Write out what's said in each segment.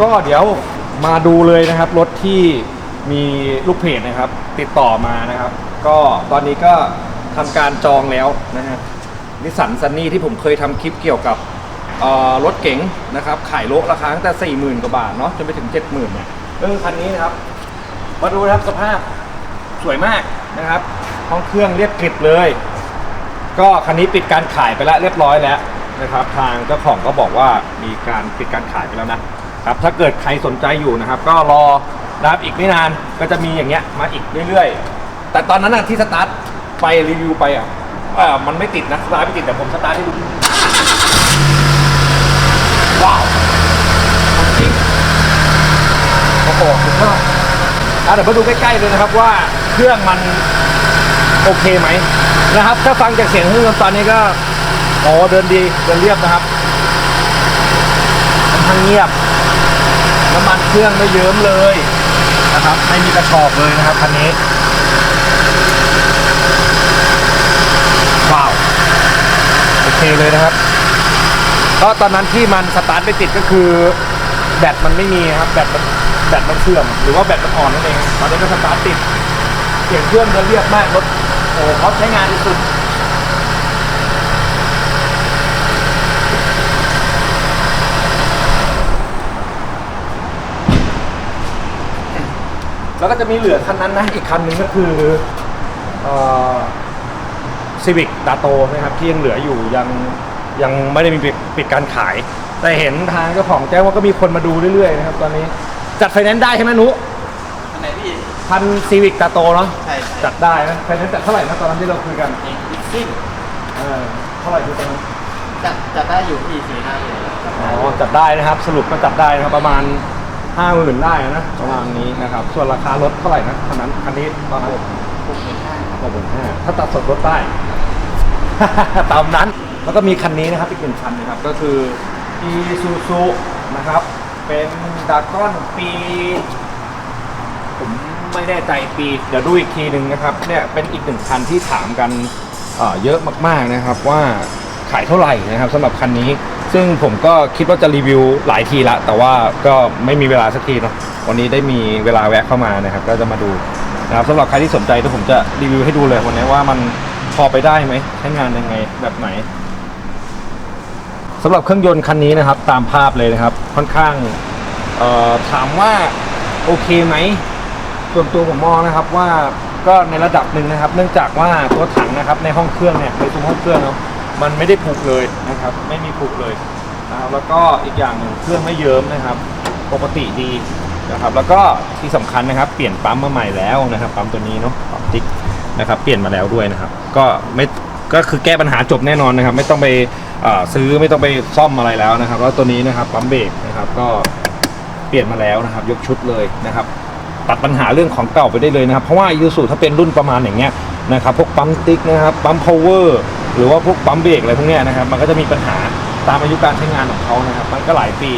ก็เดี๋ยวมาดูเลยนะครับ รถที่มีลูกเพจนะครับ ติดต่อมานะครับ ก็ตอนนี้ก็ทำการจองแล้วนะฮะนิสสันซันนี่ที่ผมเคยทำคลิปเกี่ยวกับรถเก๋งนะครับขายโลราคาตั้งแต่ 40,000 กว่าบาทเนาะจนไปถึง 70,000เนี่ยเออคันนี้นะครับ มาดูนะครับสภาพสวยมากนะครับห้องเครื่องเรียบกริบเลย ก็คันนี้ปิดการขายไปแล้วเรียบร้อยแล้วนะครับ ทางเจ้าของก็บอกว่ามีการปิดการขายไปแล้วนะ ครับถ้าเกิดใครสนใจอยู่นะครับ ก็รอรับอีกไม่นานก็จะมีอย่างเงี้ยมาอีกเรื่อยๆ แต่ตอนนั้นนะที่สตาร์ทไปรีวิวไปอะเออมันไม่ติดนะสตาร์ทไม่ติดแต่ผมสตาร์ทให้ดูว้าวจริงโอ้โหสุดยอดอะเดี๋ยวมาดูใกล้ๆเลยนะครับว่าเครื่องมันโอเคไหมนะครับ ถ้าฟังจากเสียงเครื่องตอนนี้ก็โอ้เดินดีเดินเรียบนะครับค่อนข้างเงียบ น้ำมันเครื่องไม่เยิ้มเลยนะครับไม่มีกระชอกเลยนะครับคันนี้ว้าวโอเคเลยนะครับก็ตอนนั้นที่มันสตาร์ทไม่ติดก็คือ แบตมันไม่มีครับแบตมันแบตมันเสื่อมหรือว่าแบตมันอ่อนนั่นเองตอนนี้ก็สตาร์ทติดเสียงเครื่องจะเรียบมากรถโอ้เขาใช้งานที่สุด แล้วก็จะมีเหลือคันนั้นนะอีกคันหนึ่งก็คือซีวิกดาโตนะครับที่ยังเหลืออยู่ยังยังไม่ได้มีปิดปิดการขาย แต่เห็นทางเจ้าของแจ้งว่าก็มีคนมาดูเรื่อยๆนะครับตอนนี้จัดไฟแนนซ์ได้ใช่ไหมนุอันไหนพี่พันซีวิกตาโตเนาะใช่ใช่จัดได้นะไฟแนนซ์จัดเท่าไหร่นะตอนนั้นที่เราคุยกันเองลิซิ่งเออเท่าไหร่ดูตอนนั้น จัดจัดได้อยู่พี่สี่ห้าเลยจัดอ๋ได้อจัดได้นะครับสรุปก็จัดได้นะครับประมาณ ห้าหมื่นได้นะประมาณนี้นะครับ ส่วนราคารถเท่าไหร่นะคันนั้นคันนี้ตอนนั้นหกหมื่นห้าหกหมื่นห้าถ้าตัดสดลดได้ตามนั้นแล้วก็มีคันนี้นะครับอีกหนึ่งคันนะครับ ก็คือ e s u z u นะครับ เป็นดากอนปี ผมไม่แน่ใจปี เดี๋ยวดูอีกทีหนึ่งนะครับเนี่ยเป็นอีกหนึ่งคันที่ถามกันเอ่อเยอะมากๆนะครับ ว่าขายเท่าไหร่นะครับสำหรับคันนี้ ซึ่งผมก็คิดว่าจะรีวิวหลายทีละ แต่ว่าก็ไม่มีเวลาสักทีเนาะวันนี้ได้มีเวลาแวะเข้ามานะครับ ก็จะมาดูนะครับสำหรับใครที่สนใจเดี๋ยวผมจะรีวิวให้ดูเลยวันนี้ว่ามันพอไปได้ไหมใช้งานยังไงแบบไหนสำหรับเครื่องยนต์คันนี้นะครับ ตามภาพเลยนะครับ ค่อนข้างเอ่อถามว่าโอเคไหมส่วนตัวผมมองนะครับว่าก็ในระดับหนึ่งนะครับ เนื่องจากว่าตัวถังนะครับในห้องเครื่องเนี่ยในซุ้มห้องเครื่องเนาะ มันไม่ได้ผูกเลยนะครับ ไม่มีผูกเลยนะครับแล้วก็อีกอย่างหนึ่งเครื่องไม่เยิ้มนะครับ ปกติดีนะครับ แล้วก็ที่สำคัญนะครับ เปลี่ยนปั๊มมาใหม่แล้วนะครับ ปั๊มตัวนี้เนาะปั๊มติ๊กนะครับ เปลี่ยนมาแล้วด้วยนะครับ ก็ไม่ก็คือแก้ปัญหาจบแน่นอนนะครับ ไม่ต้องไปซื้อไม่ต้องไปซ่อมอะไรแล้วนะครับ แล้วตัวนี้นะครับปั๊มเบรกนะครับก็เปลี่ยนมาแล้วนะครับ ยกชุดเลยนะครับ ตัดปัญหาเรื่องของเก่าไปได้เลยนะครับ เพราะว่ายูสุถ้าเป็นรุ่นประมาณอย่างเงี้ยนะครับ พวกปั๊มติ๊กนะครับปั๊มพาวเวอร์ หรือว่าพวกปั๊มเบรกอะไรพวกเนี้ยนะครับมันก็จะมีปัญหาตามอายุการใช้งานของเขานะครับมันก็หลายปี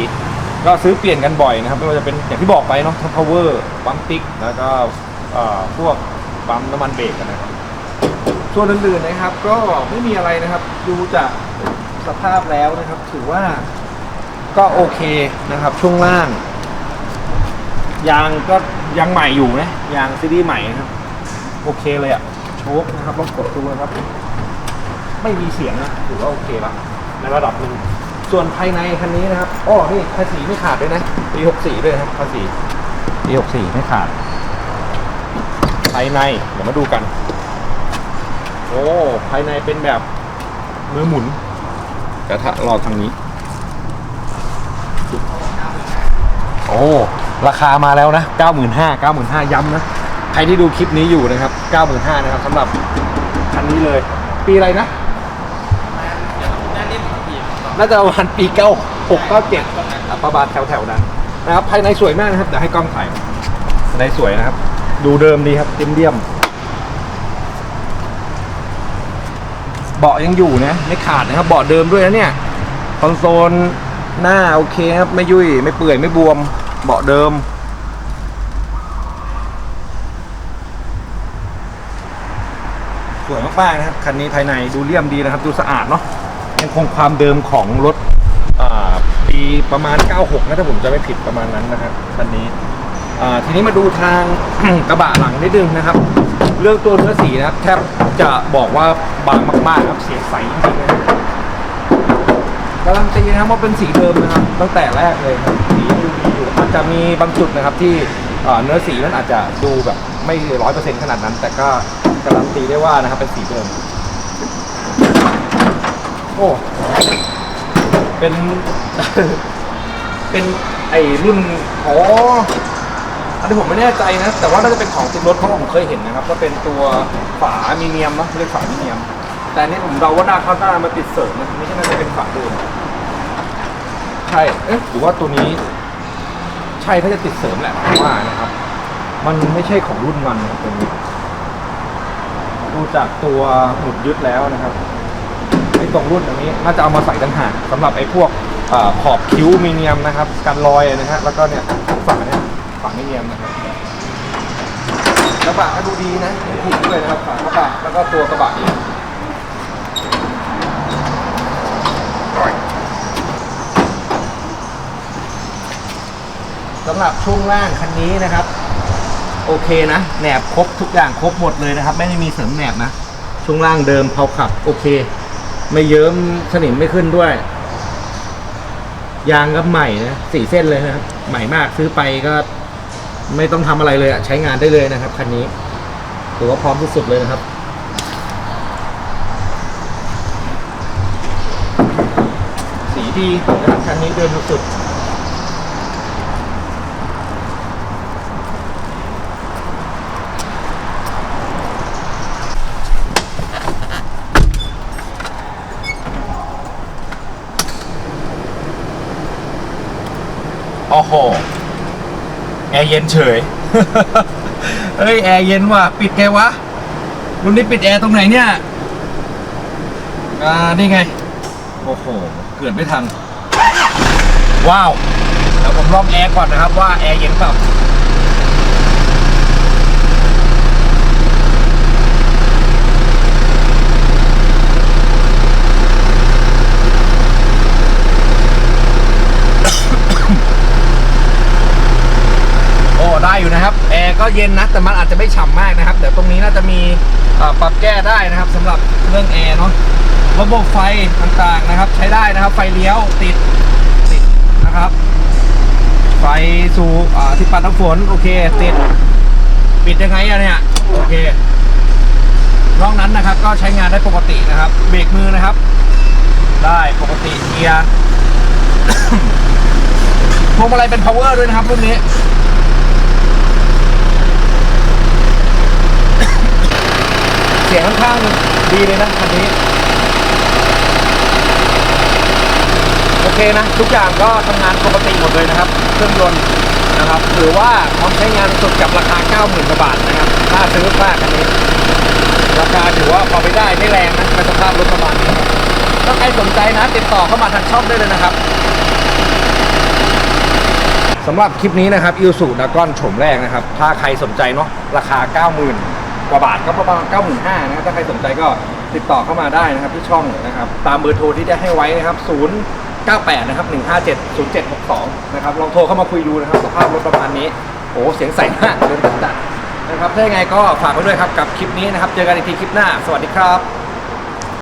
ก็ซื้อเปลี่ยนกันบ่อยนะครับไม่ว่าจะเป็นอย่างที่บอกไปเนาะทั้งพาวเวอร์ปั๊มติ๊กแล้วก็พวกปั๊มน้ำมันเบรกนะครับส่วนอื่นๆนะครับ ก็ไม่มีอะไรนะครับ ดูจากสภาพแล้วนะครับ ถือว่าก็โอเคนะครับ ช่วงล่าง ยางก็ยังใหม่อยู่นะยางซีรีส์ใหม่นะครับ โอเคเลยอะโชคนะครับลองกดดูนะครับ ไม่มีเสียงนะถือว่าโอเคละในระดับหนึ่งส่วนภายในคันนี้นะครับอ้อนี่ภาษีไม่ขาดด้วยนะปีหกสี่ด้วยนะครับภาษีปีหกสี่ไม่ขาด ภายในเดี๋ยวมาดูกัน โอ้ภายในเป็นแบบมือหมุนกระทะรอทางนี้ โอ้ราคามาแล้วนะ 95,000 95,000 ย้ำนะ ใครที่ดูคลิปนี้อยู่นะครับ 95,000 นะครับสำหรับคันนี้เลย ปีอะไรนะเดี๋ยวนั่นนี่พี่ น่าจะประมาณปี96 97อะประมาณแถวๆนั้นนะครับภายในสวยมากนะครับเดี๋ยวให้กล้องถ่ายภายในสวยนะครับ ดูเดิมดีครับเดียมๆเบาะยังอยู่นะไม่ขาดนะครับเบาะเดิมด้วยนะเนี่ยคอนโซลหน้าโอเคครับไม่ยุ่ยไม่เปื่อยไม่บวมเบาะเดิมสวยมากๆนะครับคันนี้ภายในดูเลี่ยมดีนะครับ ดูสะอาดเนาะ ยังคงความเดิมของรถปีประมาณ 96 นะถ้าผมจะไม่ผิดประมาณนั้นนะครับคันนี้ทีนี้มาดูทาง กระบะหลังนิดนึงนะครับ เรื่องตัวเนื้อสีนะครับแทบจะบอกว่าบางมากๆครับเสียใสจริงๆนะการันตีนะครับว่าเป็นสีเดิมนะครับ ตั้งแต่แรกเลยครับสียังดูดีอยู่อาจจะมีบางจุดนะครับที่เนื้อสีมันอาจจะดูแบบไม่ร้อยเปอร์เซ็นต์ขนาดนั้น แต่ก็การันตีได้ว่านะครับเป็นสีเดิม โอ้ เป็น เป็นไอ้รุ่น อ๋อ อันนี้ผมไม่แน่ใจนะ แต่ว่าน่าจะเป็นของติดรถเพราะผมเคยเห็นนะครับ ก็เป็นตัวฝามีเนียมเนอะเรียกฝามีเนียม แต่อันนี้ผมเดาว่าหน้าข้างหน้ามาติดเสริมนะไม่ใช่น่าจะเป็นฝาเดิมใช่ เอ๊ะหรือว่าตัวนี้ ใช่ถ้าจะติดเสริมแหละผมว่านะครับ มันไม่ใช่ของรุ่นมันนะครับตัวนี้ดูจากตัวหมุดยึดแล้วนะครับไอ้ ตรงรุ่นอันนี้น่าจะเอามาใส่ต่างหากสำหรับไอ้พวกอขอบคิ้วมีเนียมนะครับกันรอยนะฮะแล้วก็เนี่ยฝาเนี่ยฝามีเนียมนะครับกระบะก็ดูดีนะถูกด้วยนะครับฝากระบะแล้วก็ตัวกระบะเองสำหรับช่วงล่างคันนี้นะครับ โอเคนะแหนบครบทุกอย่างครบหมดเลยนะครับ ไม่ได้มีเสริมแหนบนะช่วงล่างเดิมเผาขับโอเค ไม่เยิ้มสนิมไม่ขึ้นด้วย ยางก็ใหม่นะสี่เส้นเลยนะครับใหม่มากซื้อไปก็ไม่ต้องทำอะไรเลยอะใช้งานได้เลยนะครับคันนี้ถือว่าพร้อมที่สุดเลยนะครับ สีดีนะครับคันนี้เดินสุดๆ โอ้โห แอร์เย็นเฉย เฮ้ย แอร์เย็นว่ะ ปิดไงวะ รุ่นนี้ปิดแอร์ตรงไหนเนี่ย อ่า นี่ไง โอ้โห เกิดไม่ทัน ว้าว เดี๋ยวผมลองแอร์ก่อนนะครับว่าแอร์เย็นเปล่า ได้อยู่นะครับแอร์ก็เย็นนะแต่มันอาจจะไม่ฉ่ำมากนะครับเดี๋ยวตรงนี้น่าจะมีปรับแก้ได้นะครับสำหรับเรื่องแอร์เนาะระบบไฟต่างๆนะครับ ใช้ได้นะครับ ไฟเลี้ยวติดติดนะครับ ไฟสู่อ่าที่ปัดน้ำฝนโอเคติดปิดยังไงอะเนี่ยโอเคนอกนั้นนะครับ ก็ใช้งานได้ปกตินะครับ เบรกมือนะครับ ได้ปกติเกียร์พวงมาลัยเป็น power ด้วยนะครับรุ่นนี้ เสียงค่ อนข้างดีเลยนะคันนี้ โอเคนะ ทุกอย่างก็ทำงานปกติหมดเลยนะครับ เครื่องยนต์นะครับถือว่าพร้อมใช้งานสุดกับราคา 90,000กว่าบาทนะครับถ้าซื้อมากคันนี้ ราคาถือว่าพอไปได้ไม่แรงนะในสภาพรถประมาณนี้ถ้าใครสนใจนะ ติดต่อเข้ามาทางช่องได้เลยนะครับสำหรับคลิปนี้นะครับอิ s สุดากอนโฉมแรกนะครับ ถ้าใครสนใจเนาะราคา 90,000 กว่าบาทก็ประมาณ 95,000นะครับถ้าใครสนใจก็ติดต่อเข้ามาได้นะครับที่ช่องนะครับ ตามเบอร์โทรที่ได้ให้ไว้นะครับ 098 นะครับ 157 0762 นะครับลองโทรเข้ามาคุยดูนะครับ สภาพรถประมาณนี้โอ้เสียงใสมากเดินจัดๆนะครับถ้ายังไงก็ฝากไว้ด้วยครับกับคลิปนี้นะครับ เจอกันอีกทีคลิปหน้า สวัสดีครับ